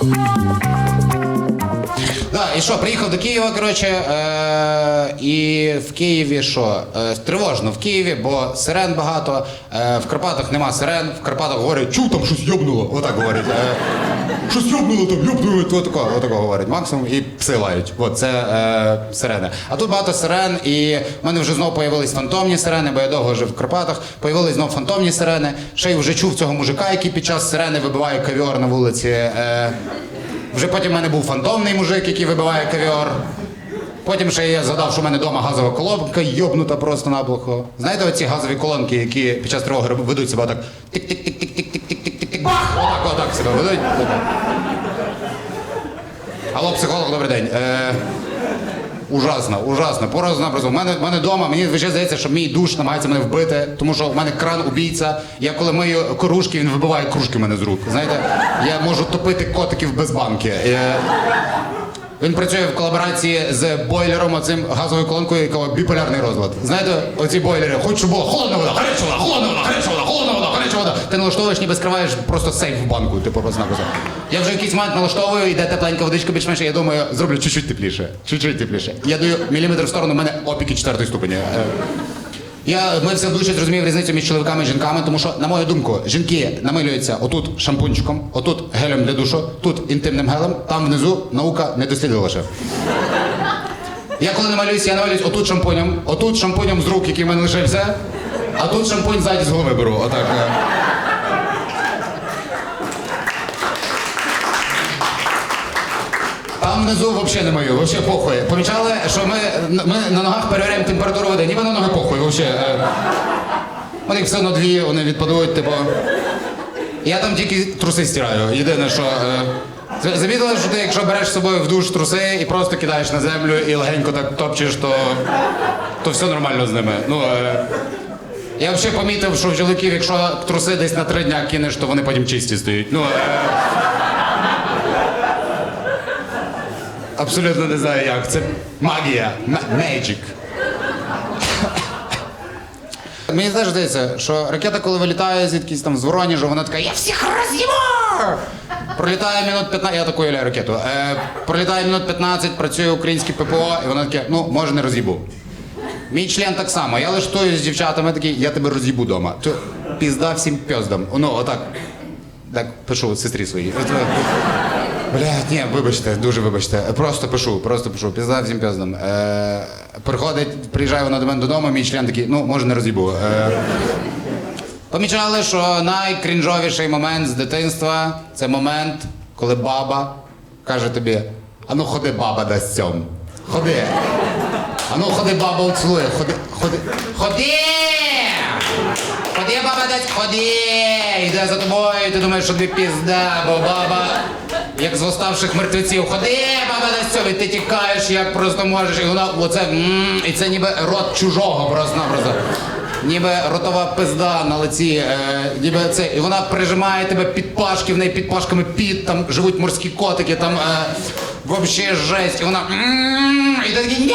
Thank. І що, приїхав до Києва, коротше, е, і в Києві що? Е, тривожно в Києві, бо сирен багато, е, в Карпатах нема сирен, в Карпатах говорять, чув там щось йобнуло, отак говорять. Е, щось йобнуло там, йобнуло, отако, отако говорять максимум, і пси лають. От це е, сирени. А тут багато сирен, і в мене вже знову появились фантомні сирени, бо я довго жив в Карпатах. Появились знов фантомні сирени. Ще й вже чув цього мужика, який під час сирени вибиває кавіор на вулиці. Е, вже потім в мене був фантомний мужик, який вибиває кавіор. Потім ще я згадав, що в мене вдома газова колонка йобнута просто наблухо. Знаєте оці газові колонки, які під час тривоги ведуть себе так тик-тик-тик-тик-тик-тик-тик-тик, бах! Отак, отак себе ведуть. Алло, психолог, добрий день. Е, ужасно, ужасно. Просто-напросто. У мене, в мене вдома, мені звичайно здається, що мій душ намагається мене вбити, тому що в мене кран убійця. Я коли мию кружки, він вибиває кружки в мене з рук. Знаєте, я можу топити котиків без банки. Е, він працює в колаборації з бойлером, оцим газовою колонкою, якого біполярний розлад. Знаєте, оці бойлери, хоч щоб було холодна вода, гаряча вода, холодна вода, гаряча вода, Ти налаштовуєш, ніби скриваєш просто сейф в банку, типу просто. Я вже якийсь момент налаштовую, йде тепленька водичка більш-менш, і я думаю, зроблю чуть-чуть тепліше. Чуть-чуть тепліше. Я даю міліметр в сторону, в мене опіки четвертої ступені. Е, Я мився в душі, зрозумів різницю між чоловіками і жінками, тому що, на мою думку, жінки намилюються отут шампунчиком, отут гелем для душу, тут інтимним гелем, там внизу наука не дослідила ще. Я коли намалююся, я намалююсь отут шампунем, отут шампунем з рук, який в мене лишився, а тут шампунь ззаді з голови беру. Отак. е. Там внизу взагалі не мою, взагалі похуй. Помічали, що ми, ми на ногах перевіряємо температуру води, ніби на ноги похуй, взагалі. У них все одно дві, вони відпадуть, типу. Я там тільки труси стираю. Єдине, що. е, Замітили, що ти, якщо береш з собою в душ труси і просто кидаєш на землю і легенько так топчеш, то, то все нормально з ними. Ну, е, я взагалі помітив, що в чоловіків, якщо труси десь на три дня кинеш, то вони потім чисті стають. Ну, е, абсолютно не знаю як. Це магія. М- Magic. Мені теж здається, що ракета, коли вилітає звідкись там з Воронежа, вона така, я всіх роз'їбу! Пролітає минут 15, я таку уявляю ракету. Е, пролітає минут 15, працює українське ППО, і вона таке, ну, може не роз'їбу. Мій член так само. Я лиштую з дівчатами такий, я тебе роз'їбу дома. То пізда всім пьоздам. Ну, отак. Так пишу сестрі своїй. От, Блядь, ні, вибачте, дуже вибачте. Просто пишу, просто пишу, пізда всім піздам. Е, приходить, приїжджає вона до мене додому, мій член такий, ну, може не роз'їбу. Е, помічали, що найкрінжовіший момент з дитинства це момент, коли баба каже тобі: а ну ходи, баба дасть цьом. Ходи. А ну ходи, баба уцілує, ходи, ходи, ходи! Ходи, баба дасть, ходи! Йде за тобою, і ти думаєш, що ти пізда, бо баба, як з восставших мертвеців, ходи, баба дасть цьому, ти тікаєш, як просто можеш, і вона оце, м, і це ніби рот чужого просто-напросто. Ніби ротова пизда на лиці, е, ніби це, і вона прижимає тебе під пашки, в неї під пашками під, там живуть морські котики, там е, вообще жесть, і вона м, і ти такий ні!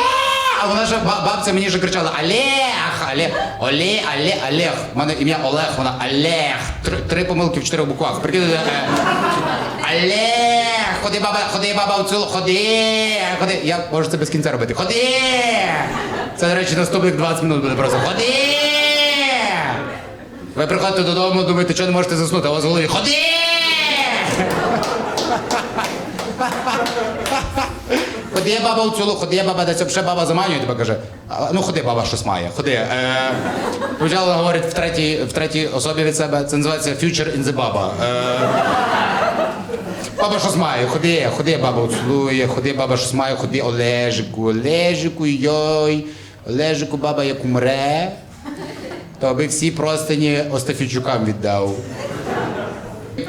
А вона ж ба- бабця мені ж кричала Олег, Олег, Олег, Олег, Олег. У мене ім'я Олег, вона Олег. Три, три помилки в чотирьох буквах. Прикидайте. Е, Олег, ходи, баба, ходи, баба, в цілу, ходи, ходи. Я можу це без кінця робити. Ходи! Це, до речі, наступних 20 минут буде просто. Ходи! Ви приходите додому, думаєте, що не можете заснути, а у вас в голові ходи! Ходи, баба, у цілу, ходи, баба, десь ще баба заманює тебе каже. «А, Ну ходи, баба, щось має. Ходи. Е, Почали говорить в третій, в третій особі від себе. Це називається future in the baba. Е, баба щось має, ходи, ходи, баба цілує, ходи, баба щось має, ходи, Олежику, Олежику, йой, Олежику, баба як умре, то аби всі простині Остафійчукам віддав.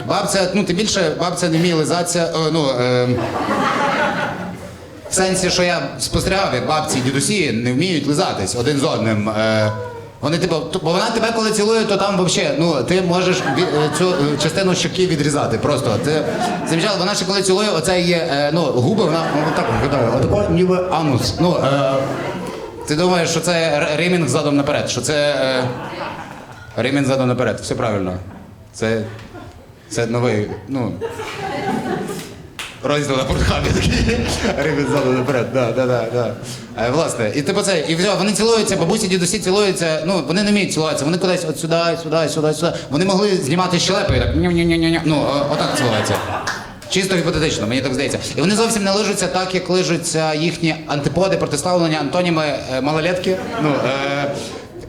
Бабця, ну ти більше, бабця не вміє лизатися, о, ну, е, в сенсі, що я спостерігав, як бабці і дідусі не вміють лизатись один з одним. Е, вони, типу, бо вона тебе коли цілує, то там взагалі, ну ти можеш е, цю е, частину щоки відрізати. Просто ти замічала, вона ще коли цілує, оце є е, ну, губи, вона ну, отак виглядає, отако ніби анус. Ну, е, ти думаєш, що це р- римінг задом наперед, що це е, римінг задом наперед, все правильно. Це, це новий, ну. Розділ на портхабі такий. Наперед. Да, да, да, да. Е, власне, і типу це, і все, вони цілуються, бабусі, дідусі цілуються. Ну, вони не вміють цілуватися, вони кудись от сюди, сюди, сюди, сюди. Вони могли знімати щелепи і так ню-ню-ню-ню. Ну, отак цілуються. Чисто гіпотетично, мені так здається. І вони зовсім не лижуться так, як лижуться їхні антиподи, протиставлення, антоніми е, малолетки. Ну, е,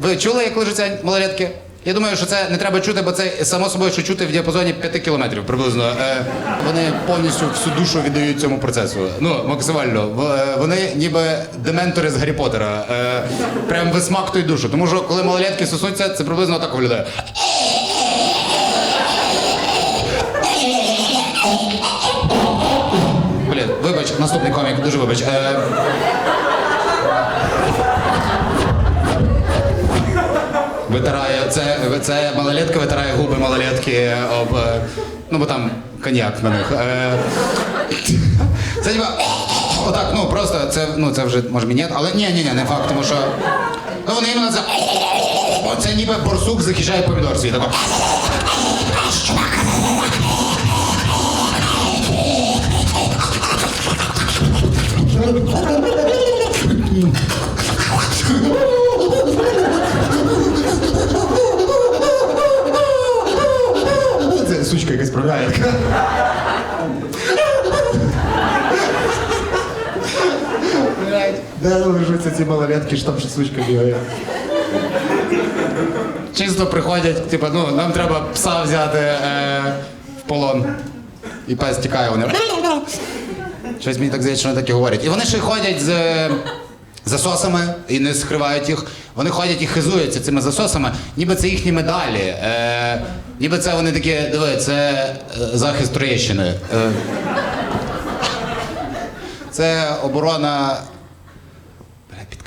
ви чули, як лижуться малолетки? Я думаю, що це не треба чути, бо це само собою, що чути в діапазоні 5 кілометрів приблизно. Е, вони повністю всю душу віддають цьому процесу. Ну, максимально. В- е, Вони ніби дементори з Гаррі Поттера. Е, прям висмактують душу. Тому що коли малолетки сосуться, це приблизно так виглядає. Блін, вибач, наступний комік, дуже вибач. Е, витирає, це, це малолетка витирає губи малолетки об. е, Ну, бо там коньяк на них. Е, це ніби. Отак, ну просто це, ну, це вже може мінет, але ні, ні, ні, не факт, тому що. Ну вони іменно це. Це ніби борсук захищає помідор свій. Тако. Де лежаться ці малолетки, що там ще бігає. Чисто приходять, типу, ну, нам треба пса взяти е, в полон. І пес тікає вони. Щось мені так здається, що вони так і говорять. І вони ще ходять з е, засосами і не скривають їх. Вони ходять і хизуються цими засосами, ніби це їхні медалі. Е, ніби це вони такі, диви, це е, захист Троєщини. Е, це оборона.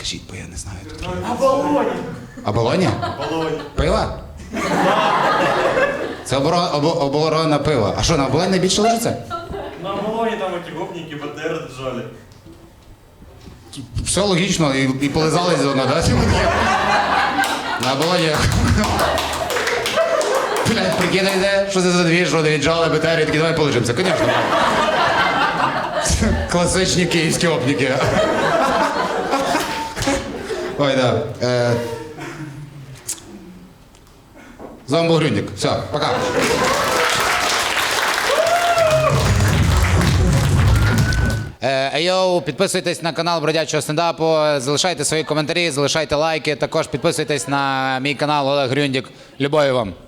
Бля, підкажіть, бо я не знаю. тут. Оболоні. Оболоня? Пива? Це оборона, оборона пива. А що, на оболоні найбільше лежиться? На оболоні там эти гопники БТР держали. Все логічно, і, і полизались заодно, да? На оболоні. Блядь, прикидаєте, що це за дві, що вони віджали БТР і такі, давай полежимося. Звісно. Класичні київські опніки. Ой, да. Е... З вами був Грюндік. Все, пока. Е, Ейоу, підписуйтесь на канал Бродячого стендапу, залишайте свої коментарі, залишайте лайки. Також підписуйтесь на мій канал Олег Грюндік. Любові вам.